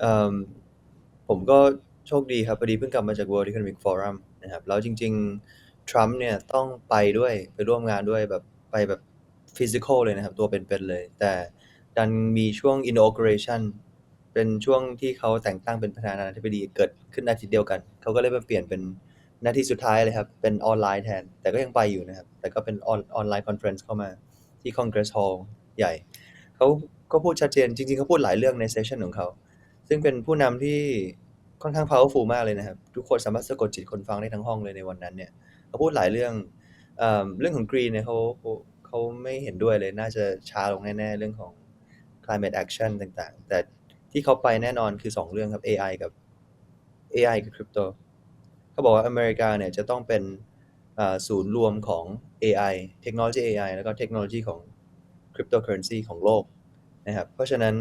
เอ่อผมก็โชคดีครับ พอดีเพิ่งกลับมาจาก World Economic Forum นะครับ แล้วจริง ๆ ทรัมป์เนี่ยต้องไปด้วย ไปร่วมงานด้วยแบบไปแบบฟิสิกอลเลยนะครับ ตัวเป็นๆเลย แต่ดันมีช่วง inauguration เป็นช่วงที่เขาแต่งตั้งเป็นประธานาธิบดีเกิดขึ้นอาทิตย์เดียวกัน เขาก็เลยมาเปลี่ยนเป็นนาทีสุดท้ายเลยครับ เป็นออนไลน์แทน แต่ก็ยังไปอยู่นะครับ แต่ก็เป็นออนออนไลน์คอนเฟรนซ์เข้ามาที่ Congress Hall ใหญ่ เขาก็พูดชัดเจน จริง ๆ เขาพูดหลายเรื่องในเซสชันของเขา ซึ่งเป็นผู้นำที่ค่อนข้าง powerful มากเลยนะครับ ทุกคนสามารถสะกดจิตคนฟังได้ทั้งห้องเลยในวันนั้นเนี่ยเขาพูดหลายเรื่องเอ่อเรื่องของ green เนี่ยเขาเขาไม่เห็นด้วยเลยน่าจะช้าลงแน่ๆ เรื่องของ climate action ต่างๆ แต่ที่เขาไปแน่นอนคือ 2 เรื่องครับ AI กับ AI กับ crypto เขาบอกว่าอเมริกาเนี่ยจะต้องเป็นศูนย์รวมของ AI เทคโนโลยี AI แล้วก็เทคโนโลยีของ cryptocurrency ของโลกนะครับ เพราะฉะนั้น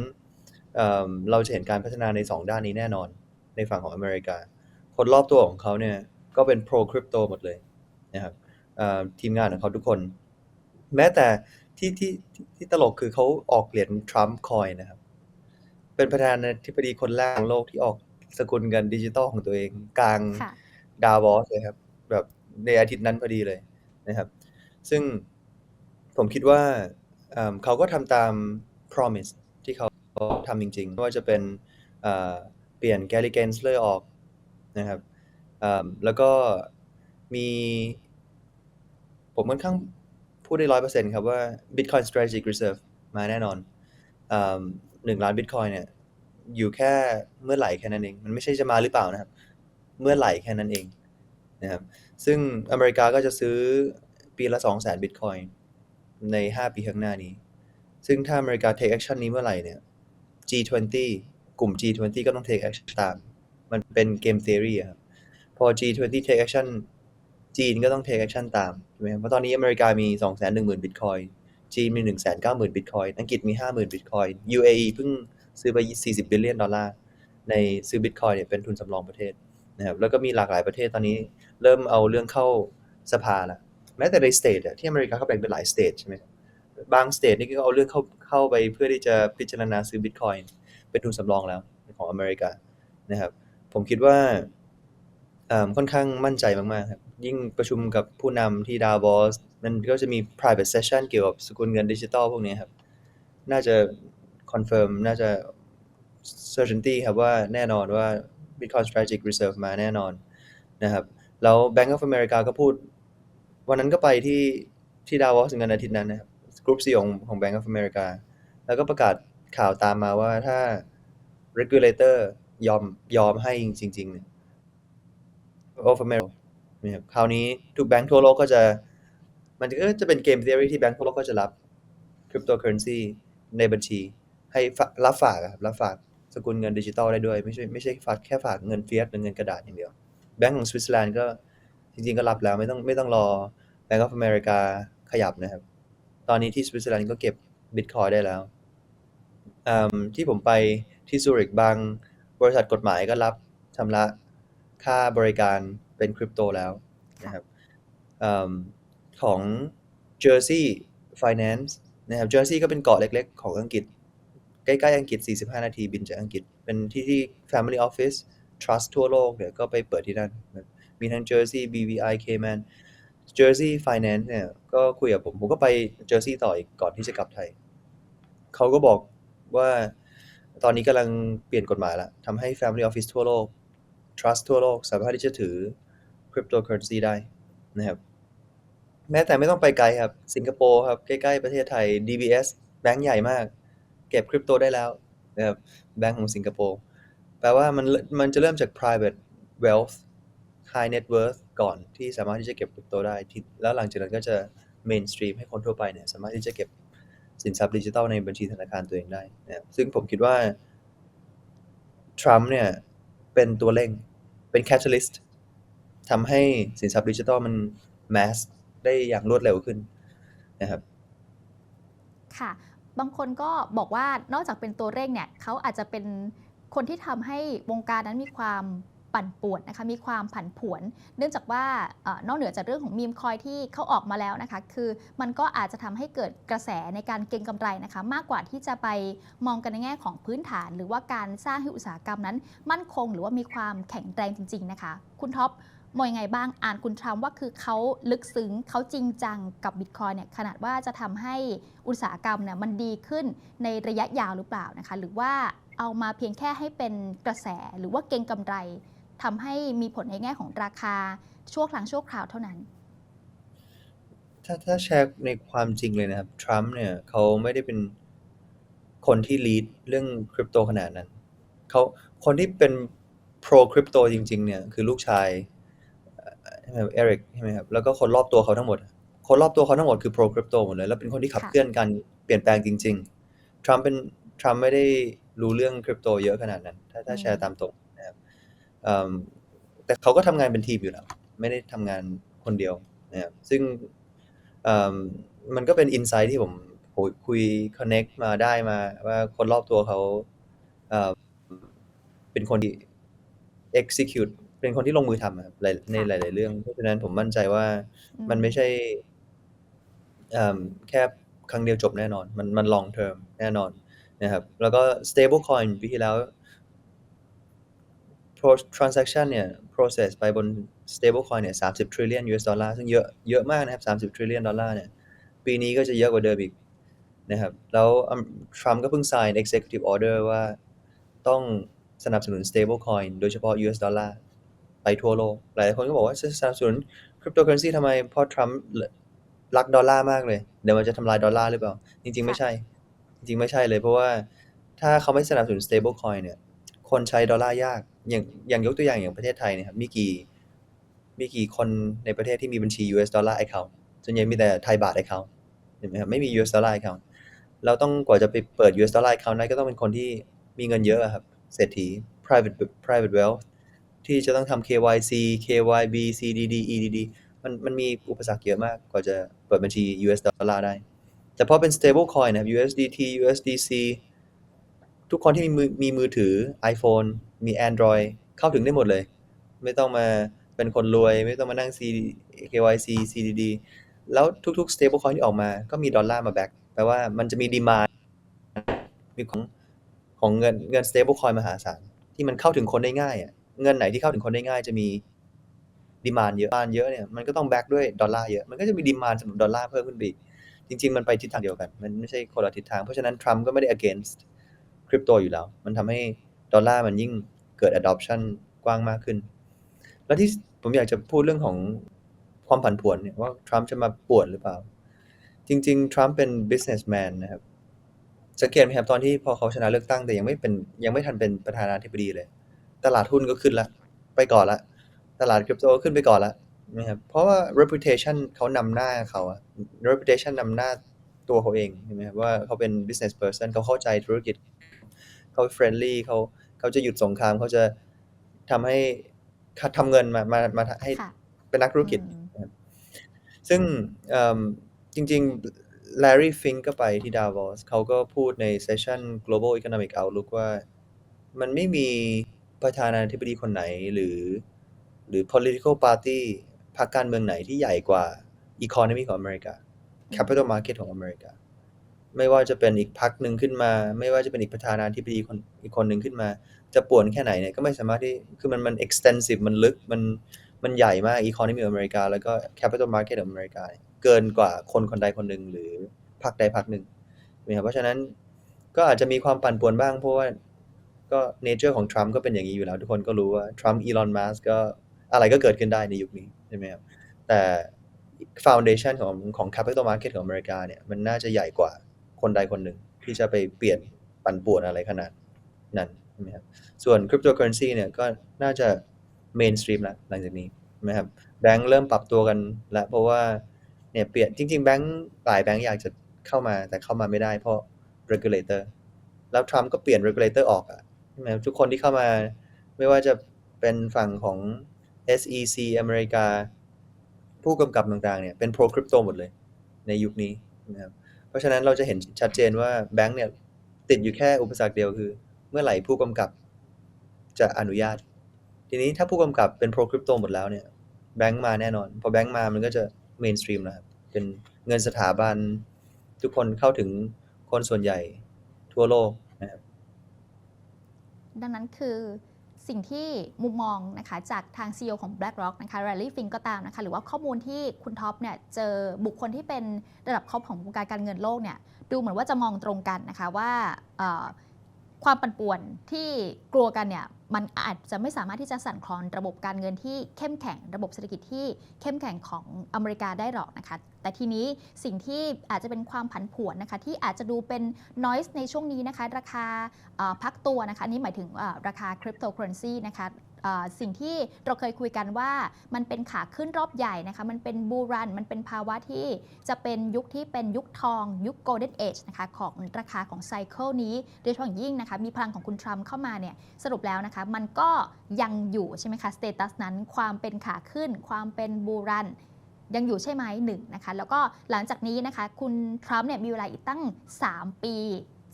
เอ่อเราจะเห็นการพัฒนาใน 2 ด้านนี้แน่นอน ในฝั่งของอเมริกา คนรอบตัวของเขาเนี่ยก็เป็น pro crypto หมดเลยนะครับเอ่อทีมงานของเขาทุกคน แม้แต่ที่ที่ที่ที่ตลกคือเขาออกเหรียญทรัมป์คอยนะครับ เป็นประธานาธิบดีคนแรกของโลกที่ออกสกุลเงินดิจิตอลของตัวเองกลางค่ะดาวอสเลยครับ แบบในอาทิตย์นั้นพอดีเลยนะครับ ซึ่งผมคิดว่าเอิ่มเขาก็ทำตาม promise ที่เขาทำจริงๆไม่ว่าจะเป็นเปลี่ยนแกลิเกนสเลอร์ออกนะครับแล้วก็มีผมค่อนข้างพูดได้ร้อยเปอร์เซ็นต์ครับว่า Bitcoin Strategic Reserve มาแน่นอนหนึ่งล้าน Bitcoin เนี่ยอยู่แค่เมื่อไหร่แค่นั้นเอง มันไม่ใช่จะมาหรือเปล่านะครับ เมื่อไหร่แค่นั้นเองนะครับซึ่งอเมริกาก็จะซื้อปีละ2 0 0 0 0 0 Bitcoin ใน 5 ปีข้างหน้านี้ ซึ่งถ้าอเมริกา take action นี้เมื่อไหร่เนี่ย G20 กลุ่ม G20 ก็ต้อง take action ตาม มันเป็นเกม theory อะครับ พอ G20 take action จีนก็ต้อง take action ตามใช่ไหมครับเพราะตอนนี้อเมริกามี 210,000 Bitcoin จีนมี 190,000 Bitcoin อังกฤษมี 50,000 Bitcoin UAE เพิ่งซื้อไป 40 บิลเลียนดอลลาร์ ในซื้อ Bitcoin เนี่ยเป็นทุนสำรองประเทศนะครับ แล้วก็มีหลากหลายประเทศตอนนี้ เริ่มเอาเรื่องเข้าสภาล้วแม้แต่ในสเตทอะที่อเมริกาเขาแบ่งเป็นหลายสเตทใช่ไหมครับ บางสเตทนี่ก็เอาเรื่องเข้าเข้าไปเพื่อที่จะพิจารณาซื้อ Bitcoin เป็นทุนสำรองแล้วของอเมริกานะครับ ผมคิดว่าค่อนข้างมั่นใจมากๆครับยิ่งประชุมกับผู้นำที่ดาวอสมันก็จะมี private session เกี่ยวกับสกุลเงินดิจิตอลพวกนี้ครับ น่าจะ confirm น่าจะ certainty ครับว่าแน่นอนว่า Bitcoin Strategic Reserve มาแน่นอนนะครับ แล้ว Bank of America ก็พูด วันนั้นก็ไปที่ที่ดาวอสเหมือนกันอาทิตย์นั้นนะครับ กรุ๊ปซีของของ Bank of America แล้วก็ประกาศข่าวตามมาว่าถ้า regulator ยอมยอมให้จริงๆเนี่ย of America นะครับคราวนี้ทุกแบงก์ทั่วโลกก็จะ มันก็จะเป็นเกม theory ที่แบงก์ทั่วโลกก็จะรับ cryptocurrency ในบัญชี ให้รับฝากครับรับฝากสกุลเงินดิจิตอลได้ด้วย ไม่ใช่ไม่ใช่ฝากแค่ฝากเงินเฟียสหรือเงินกระดาษอย่างเดียว แบงก์ของสวิตเซอร์แลนด์ก็จริงๆก็รับแล้วไม่ต้องไม่ต้องรอ Bank of America ขยับนะครับ ตอนนี้ที่สวิตเซอร์แลนด์ก็เก็บ Bitcoin ได้แล้ว ที่ผมไปที่ซูริกบางบริษัทกฎหมายก็รับชำระค่าบริการเป็นคริปโตแล้วนะครับอของ Jersey Finance นะครับ Jersey ก็เป็นเกาะเล็กๆ ของอังกฤษ ใกล้ๆ อังกฤษ 45 นาทีบินจากอังกฤษ เป็นที่ที่ Family Office Trust ทั่วโลกเนี่ยก็ไปเปิดที่นั่น มีทั้ง Jersey BVI Cayman Jersey Finance เนี่ยก็คุยกับผม ผมก็ไป Jersey ต่ออีกก่อนที่จะกลับไทย เขาก็บอกว่าตอนนี้กำลังเปลี่ยนกฎหมายล้วทำให้ Family Office ทั่วโลก Trust ทั่วโลก สามารถที่จะถือ Cryptocurrency ได้นะครับ แม้แต่ไม่ต้องไปไกลครับ สิงคโปร์ครับ ใกล้ๆประเทศไทย DBS แบงก์ใหญ่มาก เก็บคริปโตได้แล้วนะครับแบงก์ของสิงคโปร์แปลว่ามันมันจะเริ่มจาก private wealth high net worth ก่อนที่สามารถที่จะเก็บคริปโตได้ที่แล้วหลังจากนั้นก็จะ mainstream ให้คนทั่วไปเนี่ยสามารถที่จะเก็บสินทรัพย์ดิจิทัลในบัญชีธนาคารตัวเองได้นะครับซึ่งผมคิดว่าทรัมป์เนี่ยเป็นตัวเร่งเป็น catalyst ทำให้สินทรัพย์ดิจิทัลมัน mass ได้อย่างรวดเร็วขึ้นนะครับค่ะบางคนก็บอกว่านอกจากเป็นตัวเร่งเนี่ยเขาอาจจะเป็นคนที่ทำให้วงการนั้นมีความ ปั่นป่วนนะคะมีความผันผวน เนื่องจากว่าอนอกเหนือจากเรื่องของมีมคอยที่เขาออกมาแล้วนะคะ คือมันก็อาจจะทำให้เกิดกระแสในการเก็งกำไรนะคะ มากกว่าที่จะไปมองกันในแง่ของพื้นฐาน หรือว่าการสร้างให้อุตสาหกรรมนั้น มั่นคง หรือว่ามีความแข็งแรงจริง ๆ นะคะ คุณท็อปมองยังไงบ้างอ่านคุณทรัมป์ว่าคือเขาลึกซึ้งเขาจริงจังกับบิตคอยเนี่ยขนาดว่าจะทำให้อุตสาหกรรมเนี่ยมันดีขึ้นในระยะยาวหรือเปล่านะคะ หรือว่าเอามาเพียงแค่ให้เป็นกระแสหรือว่าเก็งกำไร ทำให้มีผลในแง่ของราคาชั่วครั้งชั่วคราวเท่านั้น ถ้าถ้าแชร์ในความจริงเลยนะครับ ทรัมป์เนี่ยเขาไม่ได้เป็นคนที่ lead เรื่องคริปโตขนาดนั้นเขาคนที่เป็น pro คริปโตจริง ๆ เนี่ยคือลูกชายเอริกใช่ไหมครับแล้วก็คนรอบตัวเขาทั้งหมด คนรอบตัวเขาทั้งหมดคือ pro คริปโตหมดเลย แล้วเป็นคนที่ขับเคลื่อนการเปลี่ยนแปลงจริง ๆ ทรัมป์เป็นทรัมป์ไม่ได้รู้เรื่องคริปโตเยอะขนาดนั้น ถ้าถ้าแชร์ตามตรง แต่เขาก็ทำงานเป็นทีมอยู่แล้ว ไม่ได้ทำงานคนเดียวนะครับซึ่งเอ่อมันก็เป็นอินไซต์ที่ผมโหคุย connect มาได้มาว่าคนรอบตัวเขาเอ่อเป็นคนที่ execute เป็นคนที่ลงมือทำอะครับหลายในค่ะหลาย ๆ เรื่อง เพราะฉะนั้นผมมั่นใจว่าอืมันมไม่ใช่เอ่อแค่ครั้งเดียวจบแน่นอน มันมัน long term แน่นอนนะครับ แล้วก็ stable coin ปีที่แล้ว pro transaction เนี่ย process ไปบน stable coin เนี่ย 30 trillion US ดอลลาร์ซึ่งเยอะเยอะมากนะครับ 30 trillion ดอลลาร์เนี่ย ปีนี้ก็จะเยอะกว่าเดิมอีกนะครับ แล้วทรัมป์ก็เพิ่ง sign executive order ว่าต้องสนับสนุน stable coin โดยเฉพาะ US ดอลลาร์ไปทั่วโลก หลายคนก็บอกว่าจะสนับสนุน cryptocurrency ทำไมเพราะทรัมป์รักดอลลาร์มากเลย เดี๋ยวมันจะทำลายดอลลาร์หรือเปล่า จริง ๆ ไม่ใช่ จริงๆไม่ใช่เลยเพราะว่าถ้าเขาไม่สนับสนุน stable coin เนี่ย คนใช้ดอลลาร์ยาก อย่างอย่างยกตัวอย่างอย่างประเทศไทยเนี่ยครับมีกี่มีกี่คนในประเทศที่มีบัญชี US ดอลลาร์ account ส่วนใหญ่มีแต่ไทยบาท account เห็นไหมครับไม่มี US ดอลลาร์ account เราต้องกว่าจะไปเปิด US ดอลลาร์ account ได้ก็ต้องเป็นคนที่มีเงินเยอะอะครับเศรษฐี private private wealth ที่จะต้องทำ KYC KYB CDD EDD มันมันมีอุปสรรคเยอะมากกว่าจะเปิดบัญชี US ดอลลาร์ได้ แต่พอเป็น stable coin นะครับ USDT USDC ทุกคนที่มีมือมีมือถือ iPhone มี Android เข้าถึงได้หมดเลย ไม่ต้องมาเป็นคนรวย ไม่ต้องมานั่ง C KYC CDD แล้วทุกๆ stable coin ที่ออกมาก็มีดอลลาร์มาแบ็กแปลว่ามันจะมีดีมามีของของเงินเงิน stable coin มหาศาลที่มันเข้าถึงคนได้ง่ายอะเงินไหนที่เข้าถึงคนได้ง่ายจะมีดีมานเยอะ demand เยอะเนี่ยมันก็ต้องแบ็กด้วยดอลลาร์เยอะ มันก็จะมีดีมานสำหรับดอลลาร์เพิ่มขึ้นไปอีกจริง ๆ มันไปทิศทางเดียวกัน มันไม่ใช่คนละทิศทาง เพราะฉะนั้นทรัมป์ก็ไม่ได้ against คริปโตอยู่แล้ว มันทำให้ดอลลาร์มันยิ่งเกิด adoption กว้างมากขึ้น แล้วที่ผมอยากจะพูดเรื่องของความผันผวนเนี่ยว่าทรัมป์จะมาปวนหรือเปล่า จริง ๆ ทรัมป์เป็น businessman นะครับสังเกตไหมครับตอนที่พอเขาชนะเลือกตั้งแต่ยังไม่เป็นยังไม่ทันเป็นประธานาธิบดีเลย ตลาดหุ้นก็ขึ้นละ ไปก่อนละ ตลาดคริปโตก็ขึ้นไปก่อนละนะครับเพราะว่า reputation เขานำหน้าเขาอะ reputation นำหน้าตัวเขาเองใช่ไหมครับว่าเขาเป็น business person เขาเข้าใจธุรกิจ เขา friendly เขาเขาจะหยุดสงครามเขาจะทำให้ทำเงินมามามาให้ค่ะเป็นนักธุรกิจอืมนะครับซึ่งเอิ่มจริงๆ Larry Fink ก็ไปที่ Davos เขาก็พูดในเซสชัน Global Economic Outlook ว่า มันไม่มีประธานาธิบดีคนไหนหรือ หรือ political party พรรคการเมืองไหนที่ใหญ่กว่า economy ของอเมริกา capital market ของอเมริกา ไม่ว่าจะเป็นอีกพรรคหนึ่งขึ้นมา ไม่ว่าจะเป็นอีกประธานาธิบดีคนอีกคนหนึ่งขึ้นมา จะป่วนแค่ไหนเนี่ยก็ไม่สามารถที่คือมันมัน extensive มันลึกมันมันใหญ่มาก economy องอเมริกา แล้วก็ capital market ของอเมริกา เกินกว่าคนคนใดคนหนึ่งหรือพรรคใดพรรคหนึ่งใช่ไหมครับเพราะฉะนั้นก็อาจจะมีความปั่นป่วนบ้างเพราะว่าก็ nature ของทรัมป์ก็เป็นอย่างนี้อยู่แล้ว ทุกคนก็รู้ว่าทรัมป์อีลอนมัสก็อะไรก็เกิดขึ้นได้ในยุคนี้ใช่ไหมครับแต่ foundation ของของ capital market ของอเมริกาเนี่ยมันน่าจะใหญ่กว่า คนใดคนหนึ่ง ที่จะไปเปลี่ยนปั่นป่วนอะไรขนาดนั้นใช่ไหมครับส่วน cryptocurrency เนี่ยก็น่าจะ mainstream แล้วหลังจากนี้นะครับแบงก์เริ่มปรับตัวกันแล้วเพราะว่าเนี่ยเปลี่ยนจริง ๆ แบงก์หลายแบงก์อยากจะเข้ามาแต่เข้ามาไม่ได้เพราะ regulator แล้วทรัมป์ก็เปลี่ยน regulator ออกอะใช่ไหมครับทุกคนที่เข้ามาไม่ว่าจะเป็นฝั่งของ SEC อเมริกา ผู้กำกับต่างๆเนี่ยเป็น pro crypto หมดเลยในยุคนี้นะครับ เพราะฉะนั้นเราจะเห็นชัดเจนว่าแบงก์เนี่ยติดอยู่แค่อุปสรรคเดียวคือ เมื่อไหร่ผู้กำกับจะอนุญาต ทีนี้ถ้าผู้กำกับเป็น pro crypto หมดแล้วเนี่ยแบงก์มาแน่นอน พอแบงก์มามันก็จะ mainstream แล้วครับ เป็นเงินสถาบัน ทุกคนเข้าถึงคนส่วนใหญ่ทั่วโลกนะครับดังนั้นคือ สิ่งที่มุมมองนะคะจากทาง CEO ของ BlackRock นะคะ Rally Fink ก็ตามนะคะหรือว่าข้อมูลที่คุณท็อปเนี่ยเจอบุคคลที่เป็นระดับครอบของวงการการเงินโลกเนี่ยดูเหมือนว่าจะมองตรงกันนะคะว่า ความปั่นป่วนที่กลัวกันเนี่ยมันอาจจะไม่สามารถที่จะสั่นคลอนระบบการเงินที่เข้มแข็งระบบเศรษฐกิจที่เข้มแข็งของอเมริกาได้หรอกนะคะ แต่ทีนี้สิ่งที่อาจจะเป็นความผันผวนนะคะ ที่อาจจะดูเป็น noise ในช่วงนี้นะคะ ราคาพักตัวนะคะนี้หมายถึงราคาคริปโตเคอเรนซีนะคะ สิ่งที่เราเคยคุยกันว่ามันเป็นขาขึ้นรอบใหญ่นะคะ มันเป็นบูรัน มันเป็นภาวะที่จะเป็นยุคที่เป็นยุคทอง ยุคโกลเด้นเอจนะคะของราคาของไซเคิลนี้โดยเฉพาะยิ่งนะคะ มีพลังของคุณทรัมป์เข้ามาเนี่ยสรุปแล้วนะคะ มันก็ยังอยู่ใช่ไหมคะสเตตัสนั้นความเป็นขาขึ้น ความเป็นบูรันยังอยู่ใช่ไหมหนึ่งนะคะ แล้วก็หลังจากนี้นะคะ คุณทรัมป์เนี่ยมีเวลาอีกตั้ง 3 ปี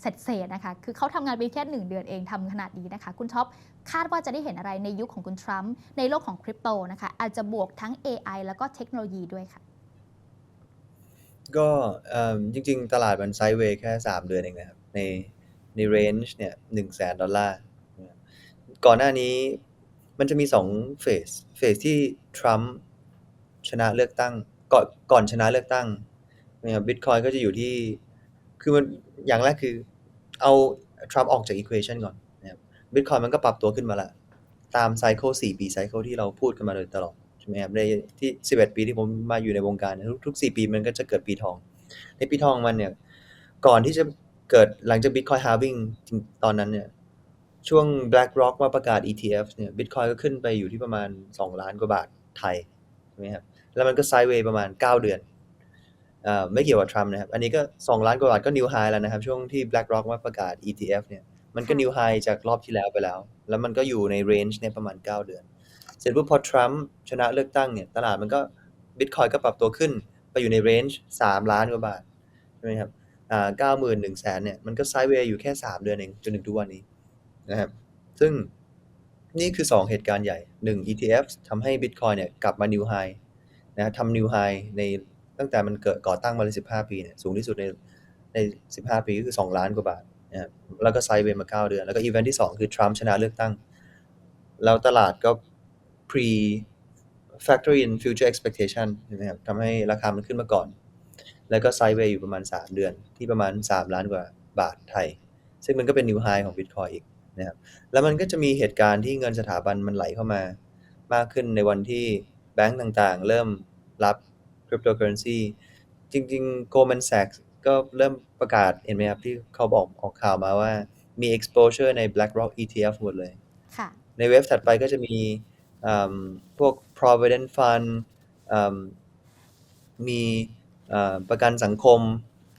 เสร็จเๆนะคะ คือเขาทำงานไปแค่ 1 เดือนเองทำขนาดนี้นะคะ คุณท็อปคาดว่าจะได้เห็นอะไรในยุคของคุณทรัมป์ในโลกของคริปโตนะคะ อาจจะบวกทั้ง AI แล้วก็เทคโนโลยีด้วยค่ะ ก็จริง ๆ ตลาดมันไซด์เวย์แค่ 3 เดือนเองนะครับ ในในเรนจ์เนี่ย1 0 0 0 0แสนดอลลาร์ ก่อนหน้านี้มันจะมี2เฟส เฟสที่ทรัมป์ชนะเลือกตั้ง ก่อนก่อนชนะเลือกตั้งนะครับบิตคอยก็จะอยู่ที่ คือมันอย่างแรกคือเอาทรัมป์ออกจากอีควอชันก่อนนะครับบิตคอยมันก็ปรับตัวขึ้นมาละตามไซเคิล4ปีไซเคิลที่เราพูดกันมาโดยตลอดใช่ไหมครับในที่11ปีที่ผมมาอยู่ในวงการทุกๆ4ปีมันก็จะเกิดปีทอง ในปีทองมันเนี่ย ก่อนที่จะเกิดหลังจาก Bitcoin halving จริงตอนนั้นเนี่ย ช่วง BlackRock มาประกาศ ETF เนี่ย Bitcoin ก็ขึ้นไปอยู่ที่ประมาณ 2 ล้านกว่าบาทไทยใช่ไหมครับแล้วมันก็ไซด์เวย์ประมาณ 9 เดือน ไม่เกี่ยวกับทรัมป์นะครับ อันนี้ก็ 2 ล้านกว่าบาทก็ new high แล้วนะครับ ช่วงที่ BlackRock มาประกาศ ETF เนี่ย มันก็ค่ะ new high จากรอบที่แล้วไปแล้ว แล้วมันก็อยู่ใน range เนี่ยประมาณ 9 เดือน เสร็จปุ๊บพอทรัมป์ชนะเลือกตั้งเนี่ย ตลาดมันก็ Bitcoin ก็ปรับตัวขึ้นไปอยู่ใน range 3ล้านกว่าบาทใช่ไหมครับอ่าเก้าหมื่นหนึ่งแสนเนี่ย มันก็ไซด์เวย์อยู่แค่สามเดือนเองจนถึงทุกวันนี้นะครับ ซึ่งนี่คือ 2 เหตุการณ์ใหญ่ 1 ETF ทำให้ Bitcoin เนี่ยกลับมา New High นะครับทำ New High ใน ตั้งแต่มันเกิดก่อตั้งมาเลย15ปีเนี่ยสูงที่สุดในใน15ปีก็คือ2ล้านกว่าบาทนะครับแล้วก็ไซด์เวย์มา9เดือน แล้วก็อีเวนท์ที่2คือทรัมป์ชนะเลือกตั้ง แล้วตลาดก็ pre factory in future expectation ใช่ไหมครับทำให้ราคามันขึ้นมาก่อน แล้วก็ไซด์เวย์อยู่ประมาณ 3 เดือนที่ประมาณ 3 ล้านกว่าบาทไทย ซึ่งมันก็เป็นนิวไฮของ Bitcoin อีกนะครับแล้วมันก็จะมีเหตุการณ์ที่เงินสถาบันมันไหลเข้ามามากขึ้นในวันที่แบงก์ต่างๆ เริ่มรับ คริปโตเคอเรนซีจริง ๆ Goldman Sachs ก็เริ่มประกาศเห็นไหมครับ ที่เขาบอกออกข่าวมาว่ามี exposure ใน BlackRock ETF หมดเลยค่ะในเว็บถัดไปก็จะมีอ่ำพวก provident fund อ่ำมีอ่าประกันสังคม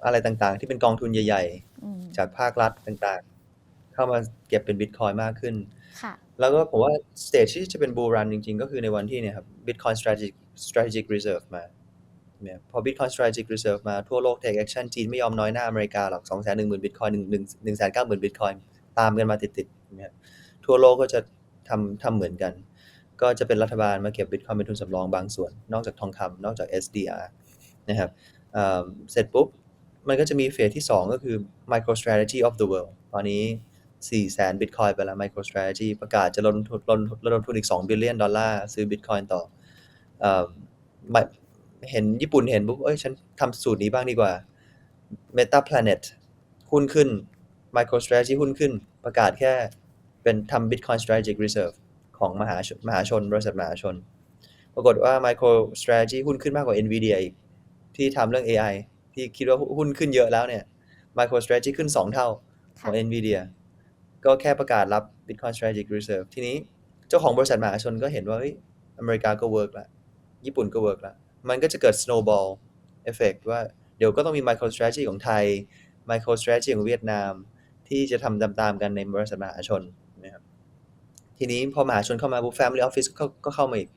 อะไรต่างๆ ที่เป็นกองทุนใหญ่อืมๆจากภาครัฐต่างๆ เข้ามาเก็บเป็น Bitcoin มากขึ้นค่ะแล้วก็ผมว่าสเตจที่จะเป็นบูรันจริง ๆ ก็คือในวันที่เนี่ยครับ Bitcoin strategic strategic reserve มา เนี่ยพอ Bitcoin strategic reserve มาทั่วโลก take action จีนไม่ยอมน้อยหน้าอเมริกาหรอก2 1 0 0 0 0 Bitcoin 1 1 1 9 0 0 0 Bitcoin ตามกันมาติดๆเนี่ยทั่วโลกก็จะทำทำเหมือนกัน ก็จะเป็นรัฐบาลมาเก็บ Bitcoin เป็นทุนสำรองบางส่วน นอกจากทองคำนอกจาก SDR นะครับเสร็จปุ๊บ มันก็จะมีเฟสที่ 2 ก็คือ MicroStrategy of the World ตอนนี้ 4 แสน Bitcoin ไปแล้ว MicroStrategy ประกาศจะลงทุนลงระดมทุนอีก2 billion ดอลลาร์ซื้อ Bitcoin ต่อ เอ่อไม่เห็นญี่ปุ่นเห็นปุ๊บเอ้ย ฉันทำสูตรนี้บ้างดีกว่า Meta Planet หุ้นขึ้น MicroStrategy หุ้นขึ้น ประกาศแค่เป็นทำ Bitcoin Strategic Reserve ของมหาชนมหาชน บริษัทมหาชน ปรากฏว่า MicroStrategy หุ้นขึ้นมากกว่า Nvidia อีก ที่ทำเรื่อง AI ที่คิดว่าหุ้นขึ้นเยอะแล้วเนี่ย MicroStrategy ขึ้น 2 เท่าของค่ะ Nvidia ก็แค่ประกาศรับ Bitcoin Strategic Reserve ทีนี้เจ้าของบริษัทมหาชนก็เห็นว่าเฮ้ยอเมริกาก็เวิร์กแล้วญี่ปุ่นก็เวิร์กแล้ว มันก็จะเกิด snowball effect ว่าเดี๋ยวก็ต้องมี MicroStrategy ของไทย MicroStrategy ของเวียดนาม ที่จะทำตามๆกันในบริษัทมหาชนนะครับทีนี้พอมหาชนเข้ามาปุ๊ Family Office ก็ก็เข้ามาอีก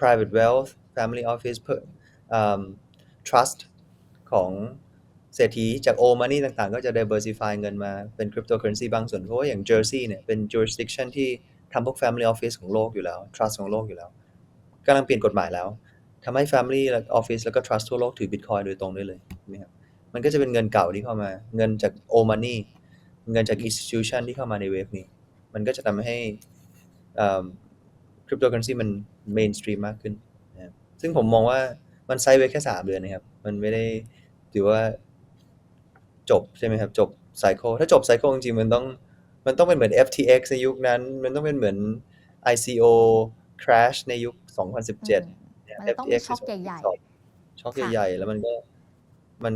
private wealth family office เพิ่อ trust ของเศรษฐีจาก old money ต่างๆ ก็จะ diversify เงินมาเป็น cryptocurrency บางส่วน เพราะว่าอย่าง Jersey เนี่ยเป็น jurisdiction ที่ทำพวก Family Office ของโลกอยู่แล้ว Trust ของโลกอยู่แล้วกำลังเปลี่ยนกฎหมายแล้ว ทำให้ Family และ Office แล้วก็ Trust ทั่วโลกถือ Bitcoin โดยตรงได้เลยนะครับมันก็จะเป็นเงินเก่าที่เข้ามา เงินจาก o money เงินจาก institution ที่เข้ามาในเวฟนี้ มันก็จะทำให้คริปโตเคอเรนซีมัน mainstream มากขึ้นนะครับซึ่งผมมองว่ามันไซด์เวย์แค่ 3 เดือนนะครับ มันไม่ได้ถือว่าจบใช่ไหมครับ จบไซ c ค e ถ้าจบไซ c ค e จริงๆมันต้องมันต้องเป็นเหมือน FTX ในยุคนั้น มันต้องเป็นเหมือน ICO crash ในยุค 2017 มเนี่ยมันจะต้องมี FTX ช็อคใหญ่ๆช็อกค่ะใหญ่ๆแล้วมันก็มัน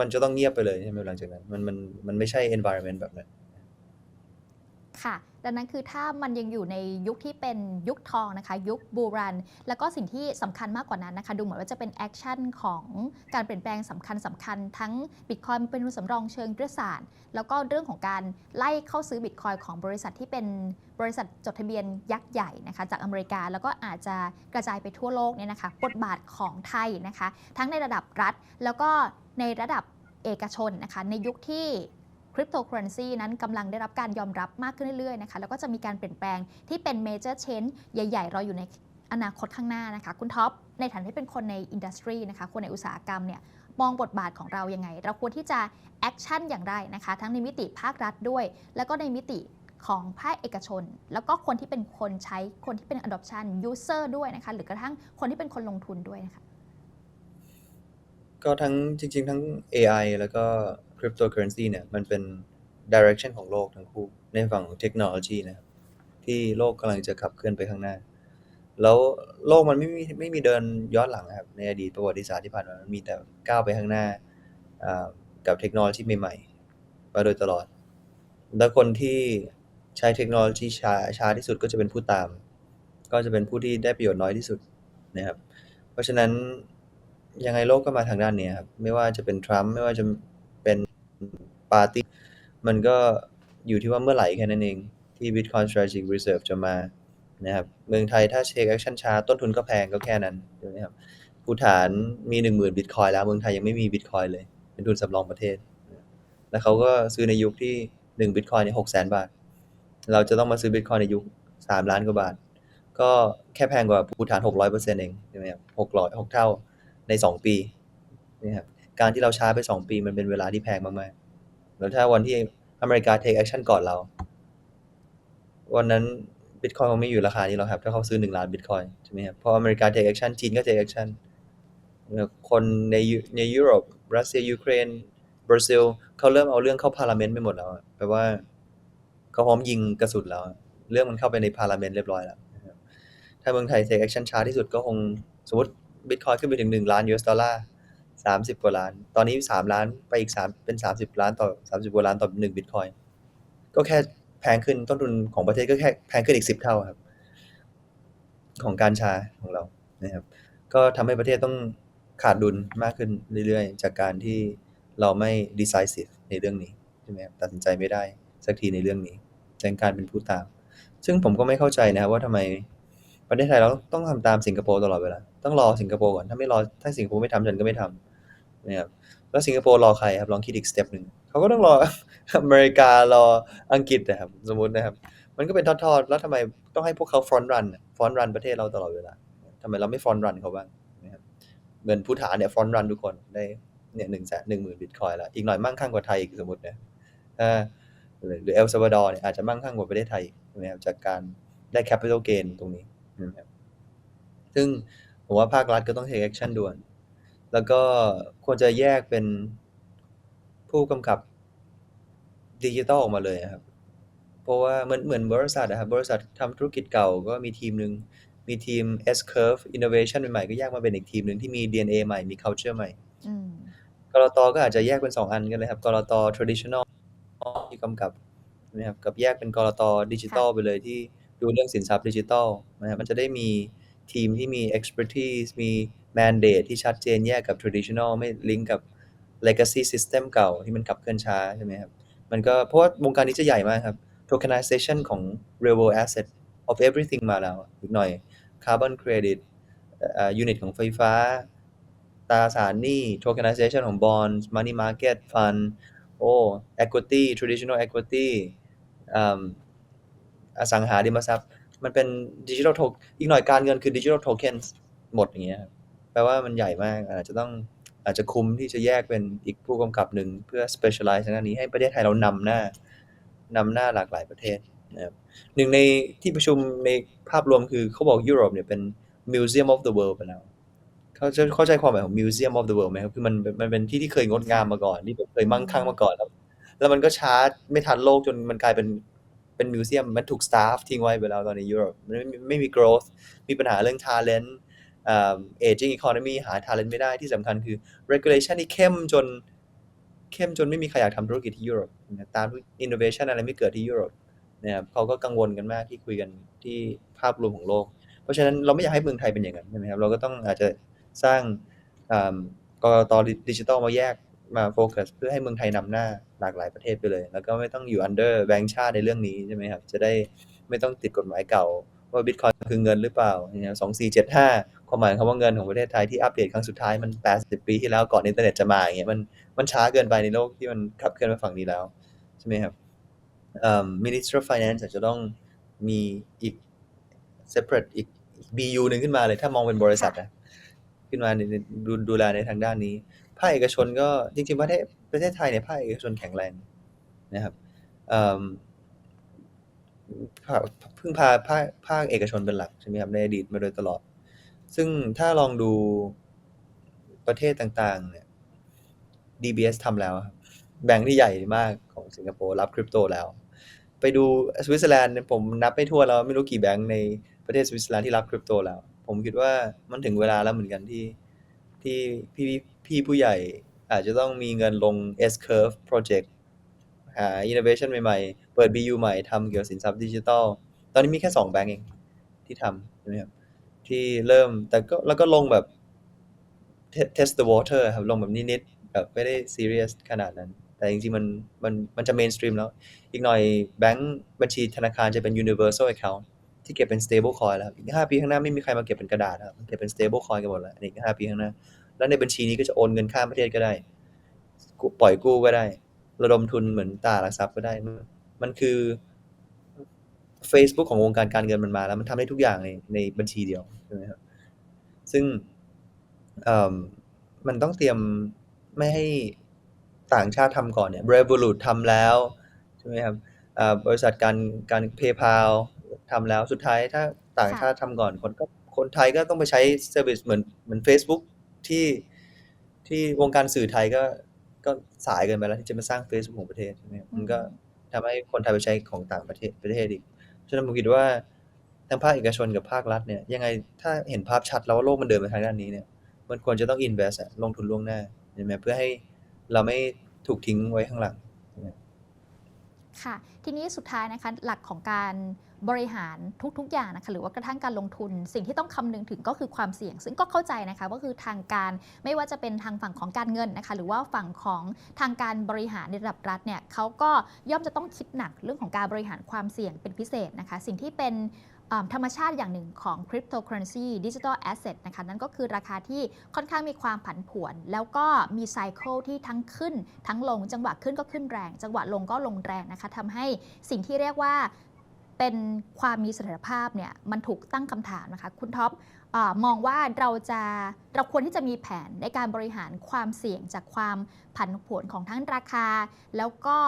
มันจะต้องเงียบไปเลยใช่ไหมหลังจากนั้น มันมันมันไม่ใช่ environment แบบนั้น ค่ะ ดังนั้นคือถ้ามันยังอยู่ในยุคที่เป็นยุคทองนะคะ ยุคบูรัน แล้วก็สิ่งที่สำคัญมากกว่านั้นนะคะ ดูเหมือนว่าจะเป็นแอคชั่นของการเปลี่ยนแปลงสำคัญสำคัญ ทั้งบิตคอยเป็นทุนสำรองเชิงยุทธศาสตร์แล้วก็เรื่องของการไล่เข้าซื้อบิตคอยของบริษัทที่เป็นบริษัทจดทะเบียนยักษ์ใหญ่นะคะจากอเมริกา แล้วก็อาจจะกระจายไปทั่วโลกเนี่ยนะคะบทบาทของไทยนะคะ ทั้งในระดับรัฐแล้วก็ในระดับเอกชนนะคะ ในยุคที่ คริปโตเคอเรนซีนั้นกำลังได้รับการยอมรับมากขึ้นเรื่อยๆนะคะแล้วก็จะมีการเปลี่ยนแปลงที่เป็นเมเจอร์เชนใหญ่ๆ รออยู่ในอนาคตข้างหน้านะคะ คุณท็อปในฐานะที่เป็นคนในอินดัสทรีนะคะคนในอุตสาหกรรมเนี่ยมองบทบาทของเรายังไง เราควรที่จะแอคชั่นอย่างไรนะคะ ทั้งในมิติภาครัฐด้วย แล้วก็ในมิติของภาคเอกชน แล้วก็คนที่เป็นคนใช้คนที่เป็น adoption user ด้วยนะคะหรือกระทั่งคนที่เป็นคนลงทุนด้วยนะคะก็ทั้งจริง ๆ ทั้ง AI แล้วก็ cryptocurrency เนี่ยมันเป็น direction ของโลกทั้งคู่ ในฝั่งของเทคโนโลยีนะครับที่โลกกำลังจะขับเคลื่อนไปข้างหน้า แล้วโลกมันไม่มีไม่มีเดินย้อนหลังนะครับ ในอดีตประวัติศาสตร์ที่ผ่านมามันมีแต่ก้าวไปข้างหน้ากับเทคโนโลยีใหม่ๆมาโดยตลอด แล้วคนที่ใช้เทคโนโลยีช้าช้าที่สุดก็จะเป็นผู้ตาม ก็จะเป็นผู้ที่ได้ประโยชน์น้อยที่สุดนะครับ เพราะฉะนั้นยังไงโลกก็มาทางด้านนี้ครับ ไม่ว่าจะเป็นทรัมป์ไม่ว่าจะ ปาร์ตี้มันก็อยู่ที่ว่าเมื่อไหร่แค่นั้นเอง ที่ Bitcoin Strategic Reserve จะมานะครับเมืองไทยถ้า Take Action ช้าต้นทุนก็แพงก็แค่นั้นใช่ไหมครับผู้ฐานมี10,000 Bitcoin แล้วเมืองไทยยังไม่มี Bitcoin เลย เป็นทุนสำรองประเทศ แล้วเขาก็ซื้อในยุคที่1 Bitcoin เนี่ย600,000บาท เราจะต้องมาซื้อ Bitcoin ในยุค3ล้านกว่าบาท ก็แค่แพงกว่าผู้ฐาน600%เอเองใช่ไหมครับ600 6เท่าใน2ปีนะครับการที่เราช้าไป2ปีมันเป็นเวลาที่แพงมากๆ แล้วถ้าวันที่อเมริกา take action ก่อนเรา วันนั้น Bitcoin คงไม่อยู่ราคานี้หรอกครับ ถ้าเขาซื้อ1ล้าน Bitcoin ใช่ไหมครับเพราะอเมริกา take action จีนก็ take action นคนในในยุโรปรัสเซียยูเครนบราซิลเขาเริ่มเอาเรื่องเข้าพาร์เมนต์ไปหมดแล้วแปลว่าเขาพร้อมยิงกระสุนแล้ว เรื่องมันเข้าไปในพาร์เมนต์เรียบร้อยแล้วถ้าเมืองไทย take action ช้าที่สุดก็คงสมมติ Bitcoin ขึ้นไปถึง1ล้าน US ดอลลาร์ 30กว่าล้าน ตอนนี้3ล้านไปอีก3เป็น30ล้านต่อ30กว่าล้านต่อ1 Bitcoin ก็แค่แพงขึ้นต้นทุนของประเทศก็แค่แพงขึ้นอีก10เท่าครับ ของการชาของเรานะครับ ก็ทำให้ประเทศต้องขาดดุลมากขึ้นเรื่อยๆ จากการที่เราไม่ decisive ในเรื่องนี้ใช่ไหมครับตัดสินใจไม่ได้สักทีในเรื่องนี้จากการเป็นผู้ตาม ซึ่งผมก็ไม่เข้าใจนะครับว่าทำไมประเทศไทยเราต้องทำตามสิงคโปร์ตลอดเวลาต้องรอสิงคโปร์ก่อนถ้าไม่รอถ้าสิงคโปร์ไม่ทำฉันก็ไม่ทำ นะครับแล้วสิงคโปร์รอใครครับลองคิดอีกสเต็ปหนึ่งเขาก็ต้องรออเมริการออังกฤษนะครับสมมุตินะครับ มันก็เป็นทอดๆ แล้วทำไมต้องให้พวกเขา front run front run ประเทศเราตลอดเวลาทำไมเราไม่ front run เขาบ้างนะครับเงินผู้ฐานเนี่ย front run ทุกคนได้เนี่ยหนึ่งแสนหนึ่งหมื่นบิตคอยแล้วอีกหน่อยมั่งคั่งกว่าไทยอีกสมมตินะถ้าหรือเอลซาวาดอร์เนี่ยอาจจะมั่งคั่งกว่าประเทศไทยใช่ไหมครับจากการได้ capital gain ตรงนี้นะครับซึ่งผมว่าภาครัฐก็ต้อง take action ด่วน แล้วก็ควรจะแยกเป็นผู้กำกับดิจิทัลออกมาเลยอะครับ เพราะว่าเหมือนเหมือนบริษัทอะครับ บริษัททำธุรกิจเก่าก็มีทีมหนึ่งมีทีม S curve innovation ใหม่ๆก็แยกมาเป็นอีกทีมหนึ่งที่มี DNA ใหม่มี culture ใหม่อืมกรตก็อาจจะแยกเป็น2อันกันเลยครับกรต traditional ที่กำกับนะครับกับแยกเป็นกรตดิจิทัลไปเลยที่ดูเรื่องสินทรัพย์ดิจิทัลนะครับมันจะได้มีทีมที่มี expertise มี mandate ที่ชัดเจนแยกกับ traditional ไม่ลิงก์กับ legacy system เก่าที่มันขับเคลื่อนช้าใช่ไหมครับ มันก็เพราะว่าวงการนี้จะใหญ่มากครับ tokenization ของ real world asset of everything มาแล้วอีกหน่อย carbon credit เอ่อ unit ของไฟฟ้า ตราสารหนี้ tokenization ของ bonds money market fund โอ้ equity traditional equity อืมอสังหาริมทรัพย์ มันเป็นดิจิทัลโทอีกหน่อยการเงินคือดิจิทัลโทเค็นหมดอย่างเงี้ยครับ แปลว่ามันใหญ่มาก อาจจะต้องอาจจะคุ้มที่จะแยกเป็นอีกผู้กำกับหนึ่งเพื่อ specialize ทางด้านนี้ให้ประเทศไทยเรานำหน้านำหน้าหลากหลายประเทศนะครับหนึ่งในที่ประชุมในภาพรวมคือเขาบอกยุโรปเนี่ยเป็น museum of the world ไปแล้วเขาจะเข้าใจความหมายของ museum of the world ไหมครับคือมันมันเป็นที่ที่เคยงดงามมาก่อนที่แบบเคยมั่งคั่งมาก่อนแล้วแล้วมันก็ช้าไม่ทันโลกจนมันกลายเป็นเป็นมิวเซียมมันถูก staff ทิ้งไว้ไปแล้วตอนนี้ยุโรปมันไม่ไม่มี growth มีปัญหาเรื่อง talent เอ่า aging economy หา talent ไม่ได้ที่สำคัญคือ regulation ที่เข้มจนเข้มจนไม่มีใครอยากทำธุรกิจที่ยุโรปตาม innovation อะไรไม่เกิดที่ยุโรปนะครับเขาก็กังวลกันมากที่คุยกันที่ภาพรวมของโลก เพราะฉะนั้นเราไม่อยากให้เมืองไทยเป็นอย่างนั้นใช่ไหมครับเราก็ต้องอาจจะสร้างกรตดิจิทัลมาแยกมาโฟกัสเพื่อให้เมืองไทยนำหน้าหลากหลายประเทศไปเลย แล้วก็ไม่ต้องอยู่ under แบงก์ชาติในเรื่องนี้ใช่ไหมครับ จะได้ไม่ต้องติดกฎหมายเก่า ว่าบิตคอยคือเงินหรือเปล่าเนี่ยสองสี่เจ็ดห้าความหมายคำว่าเงินของประเทศไทยที่อัปเดตครั้งสุดท้ายมัน80ปีที่แล้วก่อนอินเทอร์เน็ตจะมาอย่างเงี้ยมันมันช้าเกินไปในโลกที่มันขับเคลื่อนมาฝั่งนี้แล้ว ใช่ไหมครับเอ่อ Minister of Finance อาจจะต้องมีอีก separate อีก BU หนึ่งขึ้นมาเลยถ้ามองเป็นบริษัทนะขึ้นมาดูดูแลในทางด้านนี้ภาคเอกชนก็จริงๆประเทศประเทศไทยเนี่ยภาคเอกชนแข็งแรงนะครับเอิ่มภาค พึ่งพาภาคภาคเอกชนเป็นหลักใช่ไหมครับในอดีตมาโดยตลอด ซึ่งถ้าลองดูประเทศต่างๆ เนี่ย DBS ทำแล้วครับแบงค์ที่ใหญ่มากของสิงคโปร์รับคริปโตแล้ว ไปดูสวิตเซอร์แลนด์ผมนับไม่ทั่วแล้ว ไม่รู้กี่แบงค์ในประเทศสวิตเซอร์แลนด์ที่รับคริปโตแล้ว ผมคิดว่ามันถึงเวลาแล้วเหมือนกันที่ที่พี่พี่ผู้ใหญ่อาจจะต้องมีเงินลง S curve project หา innovation ใหม่ๆ ปิด BU ใหม่ทำเกี่ยวกับสินทรัพย์ดิจิทัล ตอนนี้มีแค่2แบงก์เองที่ทำใช่ไหมครับที่เริ่มแต่ก็แล้วก็ลงแบบ test the water ครับลงแบบนิดๆแบบไม่ได้ serious ขนาดนั้น แต่จริงๆมันมันมันจะ mainstream แล้ว อีกหน่อยแบงก์บัญชีธนาคารจะเป็น universal account ที่เก็บเป็น stable coin แล้วอีก5ปีข้างหน้าไม่มีใครมาเก็บเป็นกระดาษครับเก็บเป็น stable coin กันหมดแล้วอีก5ปีข้างหน้า แล้วในบัญชีนี้ก็จะโอนเงินข้ามประเทศก็ได้ปล่อยกู้ก็ได้ ระดมทุนเหมือนตาหลักทรัพย์ก็ได้ มันคือ Facebook ของวงการการเงินมันมาแล้วมันทำได้ทุกอย่างในในบัญชีเดียวใช่ไหมครับซึ่งมันต้องเตรียมไม่ให้ต่างชาติทำก่อนเนี่ย Revolut ทำแล้วใช่ไหมครับบริษัทการการ PayPal ทำแล้วสุดท้ายถ้าต่างชาติทำก่อนคนก็คนไทยก็ต้องไปใช้ service เหมือนเหมือน Facebook ที่ที่วงการสื่อไทยก็ก็สายเกินไปแล้วที่จะมาสร้าง Facebook ของประเทศใช่ไหมมันก็ ทำให้คนไทยไปใช้ของต่างประเทศประเทศอีกฉะนั้นผมคิดว่าทั้งภาคเอกชนกับภาครัฐเนี่ยยังไงถ้าเห็นภาพชัดแล้วว่าโลกมันเดินไปทางด้านนี้เนี่ย มันควรจะต้องอินเวสต์ลงทุนล่วงหน้าใช่ไหมเพื่อให้เราไม่ถูกทิ้งไว้ข้างหลังค่ะ ทีนี้สุดท้ายนะคะหลักของการ บริหารทุกๆอย่างนะคะหรือว่ากระทั่งการลงทุน สิ่งที่ต้องคำนึงถึงก็คือความเสี่ยง ซึ่งก็เข้าใจนะคะว่าคือทางการไม่ว่าจะเป็นทางฝั่งของการเงินนะคะหรือว่าฝั่งของทางการบริหารในระดับรัฐเนี่ยเขาก็ย่อมจะต้องคิดหนักเรื่องของการบริหารความเสี่ยงเป็นพิเศษนะคะสิ่งที่เป็นธรรมชาติอย่างหนึ่งของ cryptocurrency digital asset นะคะนั่นก็คือราคาที่ค่อนข้างมีความผันผวน แล้วก็มีไซเคิลที่ทั้งขึ้น ทั้งลง จังหวะขึ้นก็ขึ้นแรง จังหวะลงก็ลงแรงนะคะทำให้สิ่งที่เรียกว่า เป็นความมีเสถียรภาพเนี่ยมันถูกตั้งคำถามนะคะ คุณท็อปอมองว่าเราจะเราควรที่จะมีแผนในการบริหารความเสี่ยงจากความผันผวนของทั้งราคา แล้วก็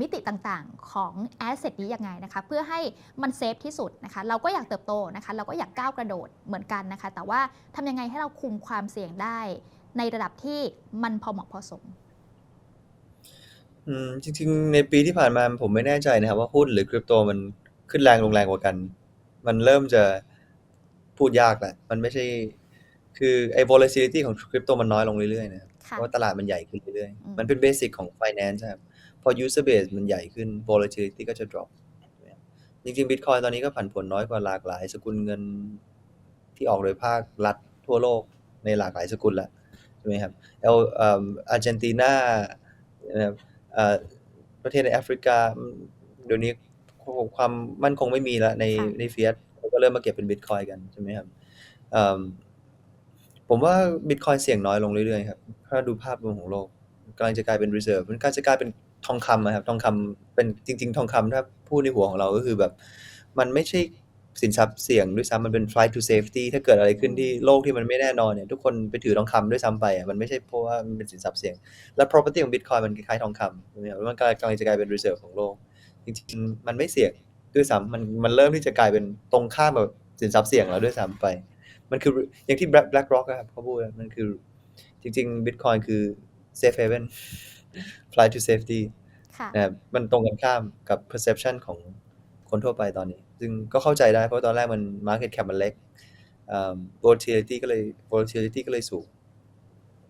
มิติต่างๆของแอสเซทนี้ยังไงนะคะ เพื่อให้มันเซฟที่สุดนะคะ เราก็อยากเติบโตนะคะ เราก็อยากก้าวกระโดดเหมือนกันนะคะ แต่ว่าทำยังไงให้เราคุมความเสี่ยงได้ในระดับที่มันพอเหมาะพอสมอืมจริงๆ ในปีที่ผ่านมาผมไม่แน่ใจนะครับว่าหุ้นหรือคริปโตมัน ขึ้นแรงลงแรงกว่ากัน มันเริ่มจะพูดยากแล้วมันไม่ใช่ คือไอ้ volatility ของคริปโตมันน้อยลงเรื่อยๆนะครับเพค่ะ ราะว่าตลาดมันใหญ่ขึ้นเรื่อยอืม ๆ มันเป็นเบสิกของ finance ครับพอ user base มันใหญ่ขึ้น volatility ก็จะ drop จริงๆ Bitcoin ตอนนี้ก็ผันผวนน้อยกว่าหลากหลายสกุลเงินที่ออกโดยภาครัฐทั่วโลกในหลากหลายสกุลแล้วใช่ไหมครับเอลเอ่ออาร์เจนตินานะครับเอ่อประเทศในแอฟริกา เดี๋ยวนี้ ความมั่นคงไม่มีแล้วในค่ะ ในเฟียสเขาก็เริ่มมาเก็บเป็นบิตคอยกัน ใช่ไหมครับเอิ่มผมว่าบิตคอยเสี่ยงน้อยลงเรื่อยๆครับ ถ้าดูภาพรวมของโลกกำลังจะกลายเป็น reserve มันกำลังจะกลายเป็นทองคำอะครับ ทองคำเป็นจริง ๆ ทองคำถ้าพูดในหัวของเราก็คือแบบ มันไม่ใช่สินทรัพย์เสี่ยงด้วยซ้ำมันเป็น flight to safety ถ้าเกิดอะไรขึ้นที่โลกที่มันไม่แน่นอนเนี่ย ทุกคนไปถือทองคำด้วยซ้ำไปอะมันไม่ใช่เพราะว่ามันเป็นสินทรัพย์เสี่ยง และ property ของ Bitcoin มันคล้ายๆทองคำใช่ไหมครับแล้วมันกำลังกำลังจะกลายเป็น reserve ของโลก จริงๆ มันไม่เสี่ยงด้วยซ้ำมันมันเริ่มที่จะกลายเป็นตรงข้ามกับสินทรัพย์เสี่ยงแล้วด้วยซ้ำไป มันคืออย่างที่ Black BlackRock อะครับเขาพูดอะมันคือ จริง ๆ Bitcoin คือ safe haven flight to safety ค่ะนะครับมันตรงกันข้ามกับ perception ของคนทั่วไปตอนนี้ ซึ่งก็เข้าใจได้เพราะตอนแรกมัน market cap มันเล็กอ่า volatility ก็เลย volatility ก็เลยสูง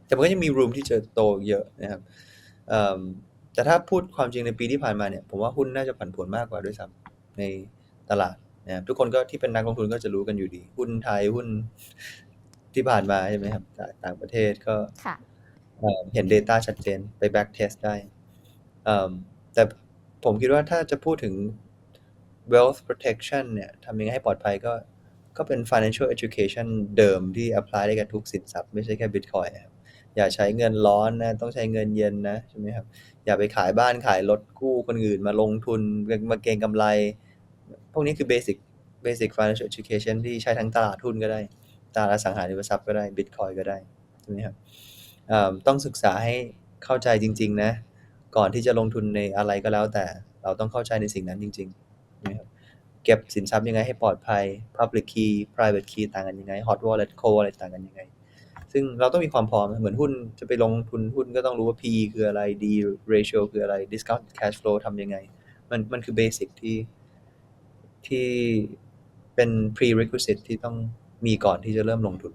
แต่มันก็ยังมี room ที่จะโตเยอะนะครับอืม แต่ถ้าพูดความจริงในปีที่ผ่านมาเนี่ยผมว่าหุ้นน่าจะผันผวนมากกว่าด้วยซ้ำในตลาดนะครับทุกคนก็ที่เป็นนักลงทุนก็จะรู้กันอยู่ดี หุ้นไทยหุ้นที่ผ่านมาใช่ไหมครับจากต่างประเทศก็ค่ะเอ่อเห็น Data ชัดเจนไป back test ได้เอิ่มแต่ผมคิดว่าถ้าจะพูดถึง wealth protection เนี่ยทำยังไงให้ปลอดภัยก็ก็เป็น financial education เดิมที่ apply ได้กับทุกสินทรัพย์ไม่ใช่แค่ Bitcoin นะครับ อย่าใช้เงินร้อนนะ ต้องใช้เงินเย็นนะใช่ไหมครับ อย่าไปขายบ้านขายรถกู้คนอื่นมาลงทุนมาเก็งกำไร พวกนี้คือ basic basic financial education ที่ใช้ทั้งตลาดหุ้นก็ได้ ตลาดสังหาริมทรัพย์ก็ได้ Bitcoin ก็ได้ใช่ไหมครับต้องศึกษาให้เข้าใจจริง ๆ นะ ก่อนที่จะลงทุนในอะไรก็แล้วแต่เราต้องเข้าใจในสิ่งนั้นจริงๆนะครับเก็บสินทรัพย์ยังไงให้ปลอดภัย Public Key Private Key ต่างกันยังไง Hot Wallet Cold Wallet ต่างกันยังไง ซึ่งเราต้องมีความพร้อมเหมือนหุ้นจะไปลงทุนหุ้นก็ต้องรู้ว่า PE คืออะไร D ratio คืออะไร Discount Cash Flow ทำยังไง มันมันคือเบสิกที่ที่เป็น prerequisite ที่ต้องมีก่อนที่จะเริ่มลงทุน